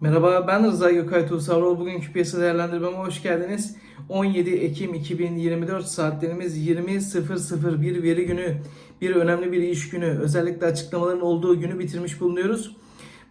Merhaba ben Rıza Gökay Tuğsavroğlu. Bugünkü piyasa değerlendirmeme hoş geldiniz. 17 Ekim 2024 saatlerimiz 20.001 veri günü. Bir önemli bir iş günü. Özellikle açıklamaların olduğu günü bitirmiş bulunuyoruz.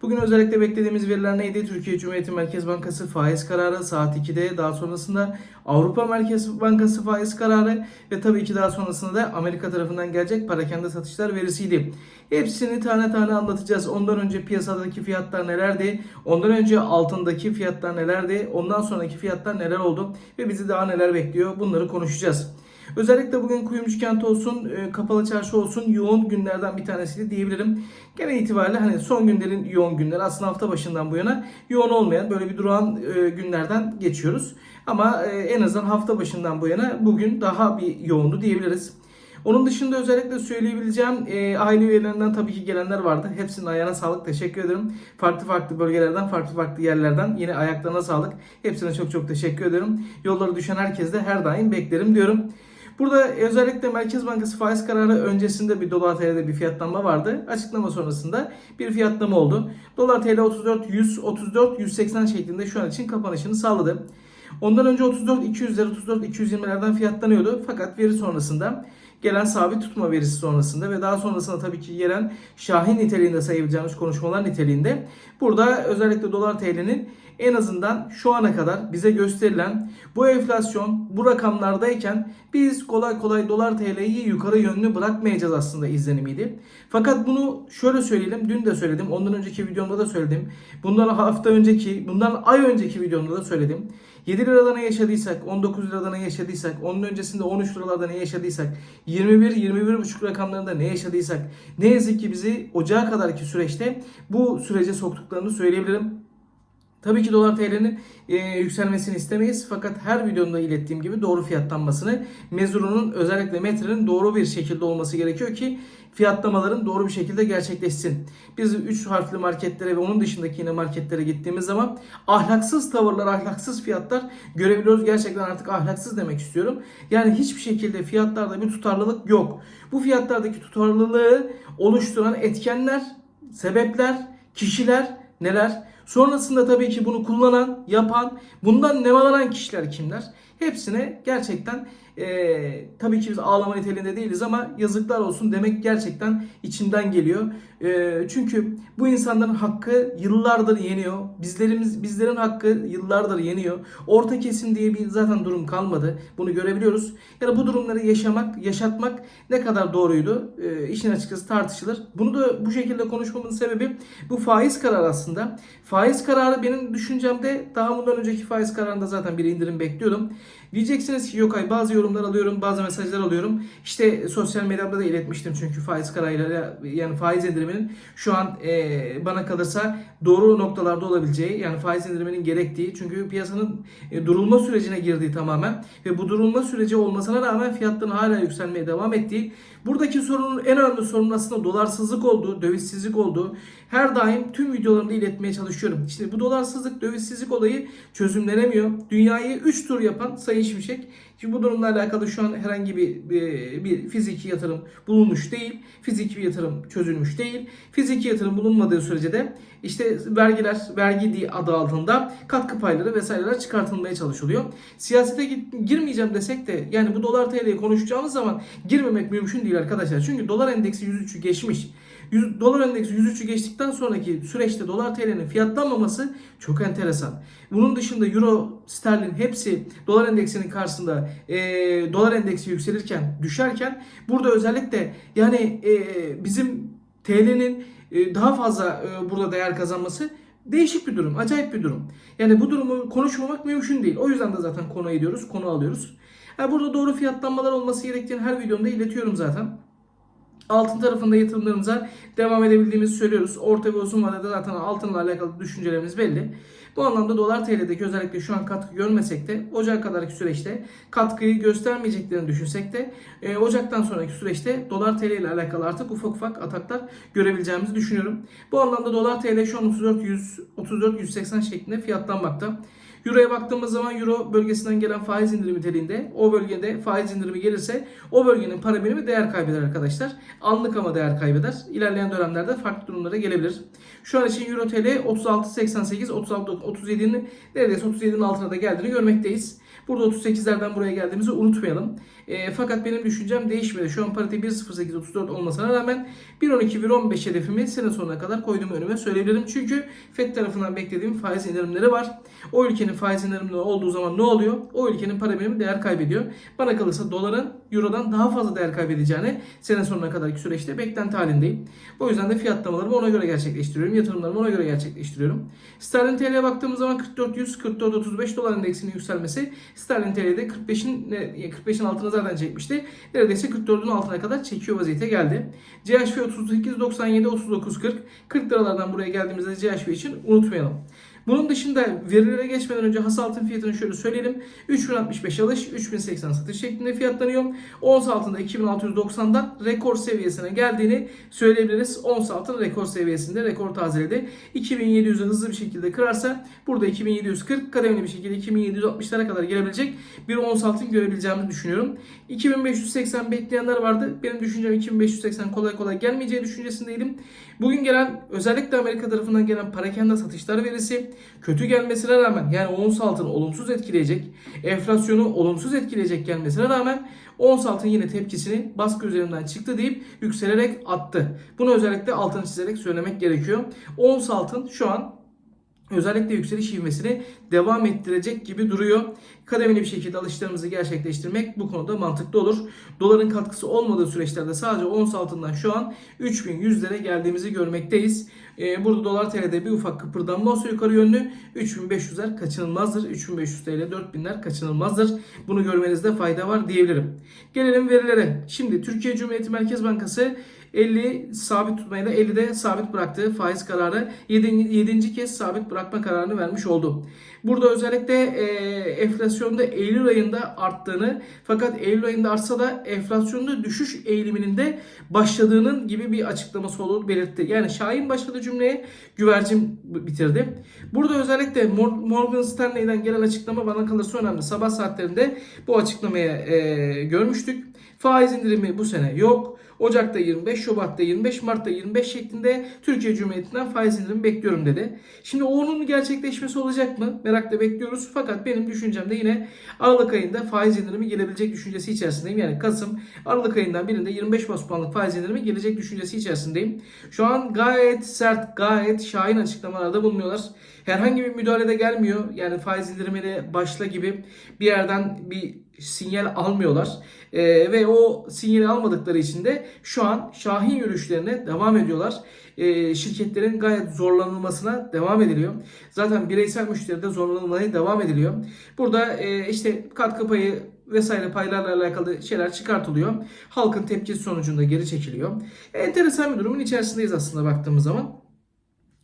Bugün özellikle beklediğimiz veriler neydi? Türkiye Cumhuriyeti Merkez Bankası faiz kararı saat 2'de. Daha sonrasında Avrupa Merkez Bankası faiz kararı ve tabii ki daha sonrasında da Amerika tarafından gelecek parakende satışlar verisiydi. Hepsini tane tane anlatacağız. Ondan önce piyasadaki fiyatlar nelerdi? Ondan önce altındaki fiyatlar nelerdi? Ondan sonraki fiyatlar neler oldu? Ve bizi daha neler bekliyor? Bunları konuşacağız. Özellikle bugün Kuyumcu Kent olsun, e, Kapalı Çarşı olsun yoğun günlerden bir tanesiydi diyebilirim. Genel itibariyle hani son günlerin yoğun günleri aslında hafta başından bu yana yoğun olmayan böyle bir durağan e, günlerden geçiyoruz. Ama e, en azından hafta başından bu yana bugün daha bir yoğundu diyebiliriz. Onun dışında özellikle söyleyebileceğim e, aile üyelerinden tabii ki gelenler vardı. Hepsinin ayağına sağlık. Teşekkür ederim. Farklı farklı bölgelerden, farklı farklı yerlerden yine ayaklarına sağlık. Hepsine çok çok teşekkür ederim. Yolları düşen herkes de her daim beklerim diyorum. Burada özellikle Merkez Bankası faiz kararı öncesinde bir dolar TL'de bir fiyatlanma vardı. Açıklama sonrasında bir fiyatlama oldu. Dolar TL 34 100 34 180 şeklinde şu an için kapanışını sağladı. Ondan önce 34 200'ler 34 220'lerden fiyatlanıyordu. Fakat veri sonrasında gelen sabit tutma verisi sonrasında ve daha sonrasında tabii ki gelen Şahin niteliğinde sayabileceğimiz konuşmalar niteliğinde burada özellikle dolar TL'nin en azından şu ana kadar bize gösterilen bu enflasyon bu rakamlardayken biz kolay kolay dolar TL'yi yukarı yönlü bırakmayacağız aslında izlenimiydi. Fakat bunu şöyle söyleyelim. Dün de söyledim. Ondan önceki videomda da söyledim. Bundan hafta önceki, bundan ay önceki videomda da söyledim. 7 lirada ne yaşadıysak, 19 lirada ne yaşadıysak, onun öncesinde 13 liralarda ne yaşadıysak, 21 21,5 rakamlarında ne yaşadıysak ne yazık ki bizi ocağa kadarki süreçte bu sürece soktuklarını söyleyebilirim. Tabii ki dolar TL'nin e, yükselmesini istemeyiz fakat her videomda ilettiğim gibi doğru fiyatlanmasını mezurunun özellikle metrenin doğru bir şekilde olması gerekiyor ki fiyatlamaların doğru bir şekilde gerçekleşsin. Biz 3 harfli marketlere ve onun dışındaki yine marketlere gittiğimiz zaman ahlaksız tavırlar, ahlaksız fiyatlar görebiliyoruz. Gerçekten artık ahlaksız demek istiyorum. Yani hiçbir şekilde fiyatlarda bir tutarlılık yok. Bu fiyatlardaki tutarlılığı oluşturan etkenler, sebepler, kişiler neler? Sonrasında tabii ki bunu kullanan, yapan, bundan nemalanan kişiler kimler? Hepsine gerçekten e, tabii ki biz ağlama niteliğinde değiliz ama yazıklar olsun demek gerçekten içimden geliyor. E, çünkü bu insanların hakkı yıllardır yeniyor. Bizlerimiz bizlerin hakkı yıllardır yeniyor. Orta kesim diye bir zaten durum kalmadı. Bunu görebiliyoruz. Yani bu durumları yaşamak, yaşatmak ne kadar doğruydu? E, işin açıkçası tartışılır. Bunu da bu şekilde konuşmamın sebebi bu faiz kararı aslında. Faiz kararı benim düşüncemde daha bundan önceki faiz kararında zaten bir indirim bekliyordum. Diyeceksiniz ki yok ay bazı yorumlar alıyorum, bazı mesajlar alıyorum. İşte sosyal medyada da iletmiştim çünkü faiz kararıyla yani faiz indiriminin şu an e, bana kalırsa doğru noktalarda olabileceği yani faiz indiriminin gerektiği çünkü piyasanın e, durulma sürecine girdiği tamamen ve bu durulma süreci olmasına rağmen fiyatların hala yükselmeye devam ettiği buradaki sorunun en önemli sorunun aslında dolarsızlık olduğu, dövizsizlik olduğu her daim tüm videolarımda iletmeye çalışıyorum. İşte bu dolarsızlık, dövizsizlik olayı çözümlenemiyor. Dünyayı 3 tur yapan Sayın Şimşek Şimdi bu durumla alakalı şu an herhangi bir, bir, bir fiziki yatırım bulunmuş değil. Fiziki bir yatırım çözülmüş değil. Fiziki yatırım bulunmadığı sürece de işte vergiler, vergi adı altında katkı payları vesaireler çıkartılmaya çalışılıyor. Siyasete girmeyeceğim desek de yani bu dolar TL'yi konuşacağımız zaman girmemek mümkün değil arkadaşlar. Çünkü dolar endeksi 103'ü geçmiş. 100, dolar endeksi 103'ü geçtikten sonraki süreçte dolar TL'nin fiyatlanmaması çok enteresan. Bunun dışında euro, sterlin hepsi dolar endeksinin karşısında e, dolar endeksi yükselirken, düşerken burada özellikle yani e, bizim TL'nin daha fazla e, burada değer kazanması değişik bir durum, acayip bir durum. Yani bu durumu konuşmamak mümkün değil. O yüzden de zaten konu ediyoruz, konu alıyoruz. Yani burada doğru fiyatlanmalar olması gerektiğini her videomda iletiyorum zaten. Altın tarafında yatırımlarımıza devam edebildiğimizi söylüyoruz. Orta ve uzun vadede zaten altınla alakalı düşüncelerimiz belli. Bu anlamda dolar TL'deki özellikle şu an katkı görmesek de Ocak kadarki süreçte katkıyı göstermeyeceklerini düşünsek de e, Ocak'tan sonraki süreçte dolar TL ile alakalı artık ufak ufak ataklar görebileceğimizi düşünüyorum. Bu anlamda dolar TL şu an 34 100 34 180 şeklinde fiyatlanmakta. Euro'ya baktığımız zaman Euro bölgesinden gelen faiz indirimi niteliğinde o bölgede faiz indirimi gelirse o bölgenin para birimi değer kaybeder arkadaşlar. Anlık ama değer kaybeder. İlerleyen dönemlerde farklı durumlara gelebilir. Şu an için Euro TL 36.88 36 37'nin neredeyse 37'nin altına da geldiğini görmekteyiz. Burada 38'lerden buraya geldiğimizi unutmayalım. E, fakat benim düşüncem değişmedi. Şu an parite 1.0834 olmasına rağmen 1.12-1.15 hedefimi sene sonuna kadar koyduğum önüme söyleyebilirim. Çünkü FED tarafından beklediğim faiz indirimleri var. O ülkenin faiz indirimleri olduğu zaman ne oluyor? O ülkenin para birimi değer kaybediyor. Bana kalırsa doların Euro'dan daha fazla değer kaybedeceğini sene sonuna kadarki süreçte beklenti halindeyim. O yüzden de fiyatlamalarımı ona göre gerçekleştiriyorum. Yatırımlarımı ona göre gerçekleştiriyorum. Sterlin TL'ye baktığımız zaman 44.100 44.35 dolar endeksinin yükselmesi Sterlin TL'de 45'in 45'in altına zaten çekmişti. Neredeyse 44'ün altına kadar çekiyor vaziyete geldi. CHF 38.97 39.40 40 liralardan buraya geldiğimizde CHF için unutmayalım. Bunun dışında verilere geçmeden önce has altın fiyatını şöyle söyleyelim. 3065 alış, 3080 satış şeklinde fiyatlanıyor. Ons altında 2690'dan rekor seviyesine geldiğini söyleyebiliriz. Ons altın rekor seviyesinde rekor tazeledi. 2700'ü hızlı bir şekilde kırarsa burada 2740 kademeli bir şekilde 2760'lara kadar gelebilecek bir ons altın görebileceğimizi düşünüyorum. 2580 bekleyenler vardı. Benim düşüncem 2580 kolay kolay gelmeyeceği düşüncesindeydim. Bugün gelen özellikle Amerika tarafından gelen parakende satışlar verisi kötü gelmesine rağmen yani ons altını olumsuz etkileyecek, enflasyonu olumsuz etkileyecek gelmesine rağmen ons altın yine tepkisini baskı üzerinden çıktı deyip yükselerek attı. Bunu özellikle altını çizerek söylemek gerekiyor. Ons altın şu an özellikle yükseliş ivmesini devam ettirecek gibi duruyor. Kademeli bir şekilde alışlarımızı gerçekleştirmek bu konuda mantıklı olur. Doların katkısı olmadığı süreçlerde sadece ons altından şu an 3100'lere geldiğimizi görmekteyiz. Ee, burada dolar TL'de bir ufak kıpırdanma olsa yukarı yönlü 3500'ler kaçınılmazdır. 3500 TL 4000'ler kaçınılmazdır. Bunu görmenizde fayda var diyebilirim. Gelelim verilere. Şimdi Türkiye Cumhuriyeti Merkez Bankası 50 sabit tutmayı da 50'de sabit bıraktığı faiz kararı 7. 7. kez sabit bırakma kararını vermiş oldu. Burada özellikle e, enflasyonda Eylül ayında arttığını fakat Eylül ayında artsa da enflasyonda düşüş eğiliminin de başladığının gibi bir açıklaması olduğunu belirtti. Yani Şahin başladı cümleye güvercin bitirdi. Burada özellikle Morgan Stanley'den gelen açıklama bana kalırsa önemli. Sabah saatlerinde bu açıklamayı e, görmüştük. Faiz indirimi bu sene yok. Ocak'ta 25, Şubat'ta 25, Mart'ta 25 şeklinde Türkiye Cumhuriyeti'nden faiz indirimi bekliyorum dedi. Şimdi onun gerçekleşmesi olacak mı? Merakla bekliyoruz. Fakat benim düşüncem de yine Aralık ayında faiz indirimi gelebilecek düşüncesi içerisindeyim. Yani Kasım, Aralık ayından birinde 25 bas puanlık faiz indirimi gelecek düşüncesi içerisindeyim. Şu an gayet sert, gayet şahin açıklamalarda bulunuyorlar. Herhangi bir müdahalede gelmiyor. Yani faiz indirimiyle başla gibi bir yerden bir sinyal almıyorlar. Ee, ve o sinyali almadıkları için de şu an şahin yürüyüşlerine devam ediyorlar. Ee, şirketlerin gayet zorlanılmasına devam ediliyor. Zaten bireysel müşteride zorlanılmaya devam ediliyor. Burada e, işte katkı payı vesaire paylarla alakalı şeyler çıkartılıyor. Halkın tepkisi sonucunda geri çekiliyor. Enteresan bir durumun içerisindeyiz aslında baktığımız zaman.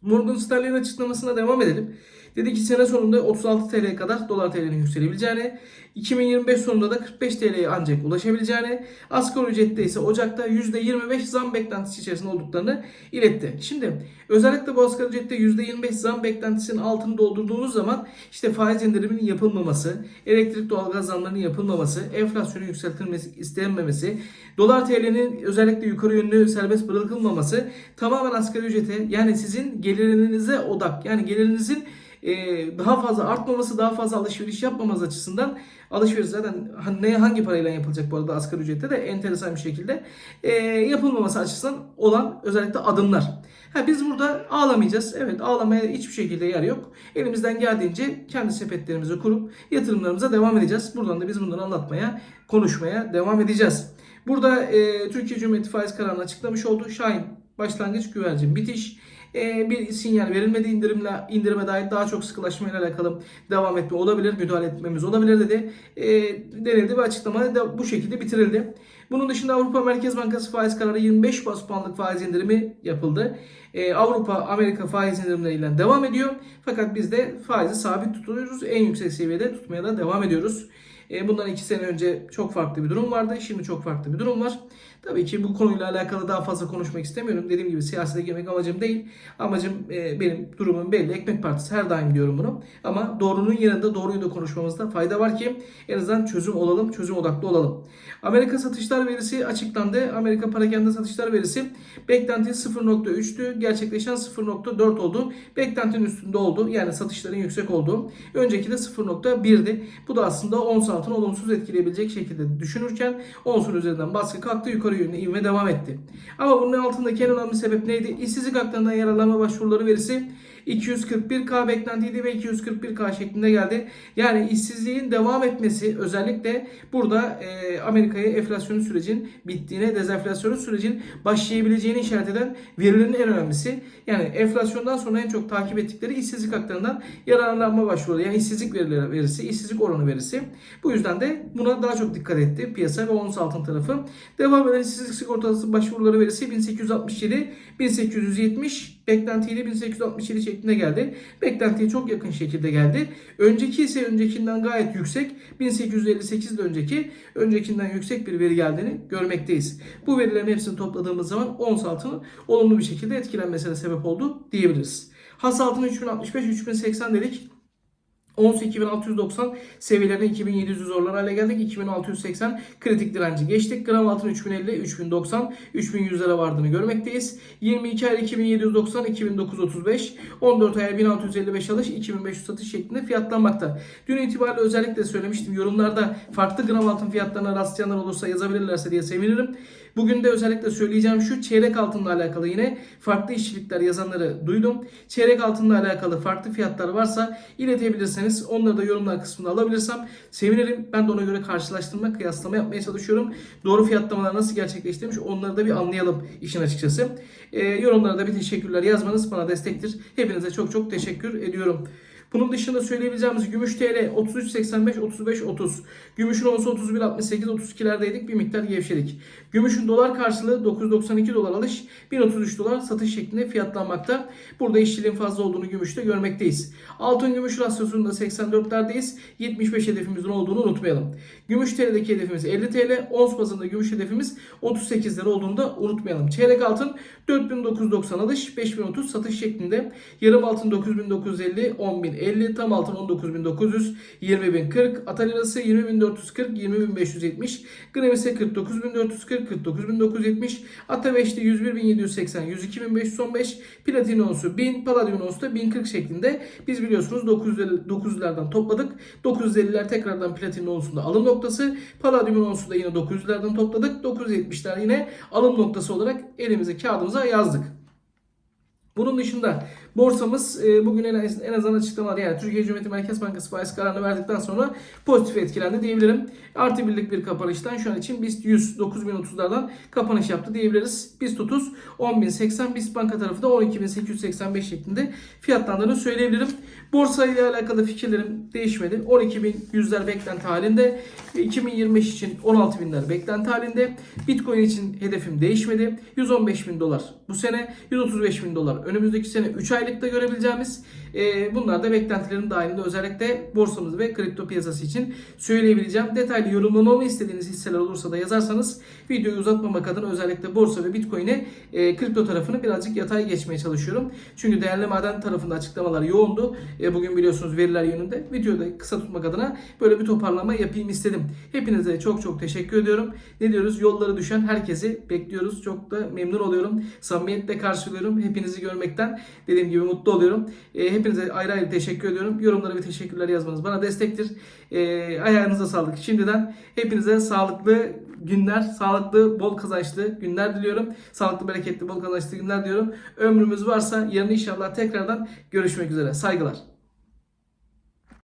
Morgan Stanley'in açıklamasına devam edelim. Dedi ki sene sonunda 36 TL'ye kadar dolar TL'nin yükselebileceğini, 2025 sonunda da 45 TL'ye ancak ulaşabileceğini, asgari ücrette ise Ocak'ta %25 zam beklentisi içerisinde olduklarını iletti. Şimdi özellikle bu asgari ücrette %25 zam beklentisinin altını doldurduğunuz zaman işte faiz indiriminin yapılmaması, elektrik doğalgaz zamlarının yapılmaması, enflasyonun yükseltilmesi istenmemesi, dolar TL'nin özellikle yukarı yönlü serbest bırakılmaması tamamen asgari ücrete yani sizin gelirinize odak yani gelirinizin daha fazla artmaması, daha fazla alışveriş yapmamanız açısından alışveriş zaten ne hangi parayla yapılacak bu arada asgari ücrette de enteresan bir şekilde e, yapılmaması açısından olan özellikle adımlar. Ha, biz burada ağlamayacağız. Evet ağlamaya hiçbir şekilde yer yok. Elimizden geldiğince kendi sepetlerimizi kurup yatırımlarımıza devam edeceğiz. Buradan da biz bunları anlatmaya, konuşmaya devam edeceğiz. Burada e, Türkiye Cumhuriyeti faiz kararını açıklamış oldu. Şahin başlangıç güvercin bitiş e, bir sinyal verilmedi indirimle indirime dair daha çok sıkılaşmayla alakalı devam etme olabilir, müdahale etmemiz olabilir dedi. E, denildi ve açıklama da bu şekilde bitirildi. Bunun dışında Avrupa Merkez Bankası faiz kararı 25 bas puanlık faiz indirimi yapıldı. Ee, Avrupa Amerika faiz indirimleriyle devam ediyor. Fakat biz de faizi sabit tutuyoruz. En yüksek seviyede tutmaya da devam ediyoruz. Bundan iki sene önce çok farklı bir durum vardı. Şimdi çok farklı bir durum var. Tabii ki bu konuyla alakalı daha fazla konuşmak istemiyorum. Dediğim gibi siyasete girmek amacım değil. Amacım e, benim durumum belli. Ekmek Partisi her daim diyorum bunu. Ama doğrunun yanında doğruyu da konuşmamızda fayda var ki en azından çözüm olalım, çözüm odaklı olalım. Amerika satışlar verisi açıklandı. Amerika parakende satışlar verisi beklenti 0.3'tü. Gerçekleşen 0.4 oldu. Beklentinin üstünde oldu. Yani satışların yüksek olduğu. Önceki de 0.1'di. Bu da aslında ons altını olumsuz etkileyebilecek şekilde düşünürken onsun üzerinden baskı kalktı. Yukarı yönlü ivme devam etti. Ama bunun altındaki en önemli sebep neydi? İşsizlik haklarından yararlanma başvuruları verisi 241K beklentiydi ve 241K şeklinde geldi. Yani işsizliğin devam etmesi özellikle burada e, Amerika'ya enflasyon sürecin bittiğine, dezenflasyon sürecin başlayabileceğini işaret eden verilerin en önemlisi. Yani enflasyondan sonra en çok takip ettikleri işsizlik haklarından yararlanma başvuruları. Yani işsizlik verileri verisi, işsizlik oranı verisi. Bu yüzden de buna daha çok dikkat etti piyasa ve ons altın tarafı. Devam eden işsizlik sigortası başvuruları verisi 1867, 1870 beklentiyle 1867 şeklinde geldi. Beklentiye çok yakın şekilde geldi. Önceki ise öncekinden gayet yüksek. 1858 de önceki öncekinden yüksek bir veri geldiğini görmekteyiz. Bu verilerin hepsini topladığımız zaman ons altının olumlu bir şekilde etkilenmesine sebep oldu diyebiliriz. Has altını 3065 3080 dedik. Ons 2690 seviyelerine 2700 zorlar hale geldik. 2680 kritik direnci geçtik. Gram altın 3050, 3090, 3100'lere vardığını görmekteyiz. 22 ay 2790, 2935, 14 ay 1655 alış, 2500 satış şeklinde fiyatlanmakta. Dün itibariyle özellikle söylemiştim. Yorumlarda farklı gram altın fiyatlarına rastlayanlar olursa yazabilirlerse diye sevinirim. Bugün de özellikle söyleyeceğim şu çeyrek altınla alakalı yine farklı işçilikler yazanları duydum. Çeyrek altınla alakalı farklı fiyatlar varsa iletebilirseniz onları da yorumlar kısmında alabilirsem sevinirim. Ben de ona göre karşılaştırma, kıyaslama yapmaya çalışıyorum. Doğru fiyatlamalar nasıl gerçekleştirmiş onları da bir anlayalım işin açıkçası. Ee, yorumlara da bir teşekkürler yazmanız bana destektir. Hepinize çok çok teşekkür ediyorum. Bunun dışında söyleyebileceğimiz gümüş TL 33.85 35 30. Gümüşün olsa 31.68 32'lerdeydik bir miktar gevşedik. Gümüşün dolar karşılığı 9.92 dolar alış 1.33 dolar satış şeklinde fiyatlanmakta. Burada işçiliğin fazla olduğunu gümüşte görmekteyiz. Altın gümüş rasyosunda 84'lerdeyiz. 75 hedefimizin olduğunu unutmayalım. Gümüş TL'deki hedefimiz 50 TL. Ons bazında gümüş hedefimiz 38 lira olduğunu da unutmayalım. Çeyrek altın 4990 alış 5030 satış şeklinde. Yarım altın 9950 10050 tam altın 19900 20040 Ata lirası 20440 20570 gram ise 49440 49970 Ata 5'te 101780 102515 platin onsu 1000 palladium onsu da 1040 şeklinde. Biz biliyorsunuz 900 900'lerden topladık. 950'ler tekrardan platin onsunda alım noktası palladium onsu da yine 900'lerden topladık. 970'ler yine alım noktası olarak elimize kağıdımıza yazdık. Bunun dışında borsamız e, bugün en, az- en azından açıklamalar yani Türkiye Cumhuriyeti Merkez Bankası faiz kararını verdikten sonra pozitif etkilendi diyebilirim. Artı birlik bir kapanıştan şu an için BIST 100 9030'lardan kapanış yaptı diyebiliriz. BIST 30 10080 BIST Banka tarafı da 12885 şeklinde fiyatlandığını söyleyebilirim. Borsa ile alakalı fikirlerim değişmedi. 12100'ler beklenti halinde. 2025 için 16000'ler beklenti halinde. Bitcoin için hedefim değişmedi. 115 bin dolar bu sene. 135 bin dolar önümüzdeki sene 3 aylıkta görebileceğimiz. e, bunlar da beklentilerin dahilinde özellikle borsamız ve kripto piyasası için söyleyebileceğim. Detaylı yorumlamamı istediğiniz hisseler olursa da yazarsanız videoyu uzatmamak adına özellikle borsa ve bitcoin'e e, kripto tarafını birazcık yatay geçmeye çalışıyorum. Çünkü değerli maden tarafında açıklamalar yoğundu. E, bugün biliyorsunuz veriler yönünde. Videoyu da kısa tutmak adına böyle bir toparlama yapayım istedim. Hepinize çok çok teşekkür ediyorum. Ne diyoruz? Yolları düşen herkesi bekliyoruz. Çok da memnun oluyorum. Samimiyetle karşılıyorum. Hepinizi görmekten dediğim gibi mutlu oluyorum. E, hepinize ayrı ayrı teşekkür ediyorum. Yorumlara bir teşekkürler yazmanız bana destektir. E, ayağınıza sağlık. Şimdiden hepinize sağlıklı günler, sağlıklı, bol kazançlı günler diliyorum. Sağlıklı, bereketli, bol kazançlı günler diliyorum. Ömrümüz varsa yarın inşallah tekrardan görüşmek üzere. Saygılar.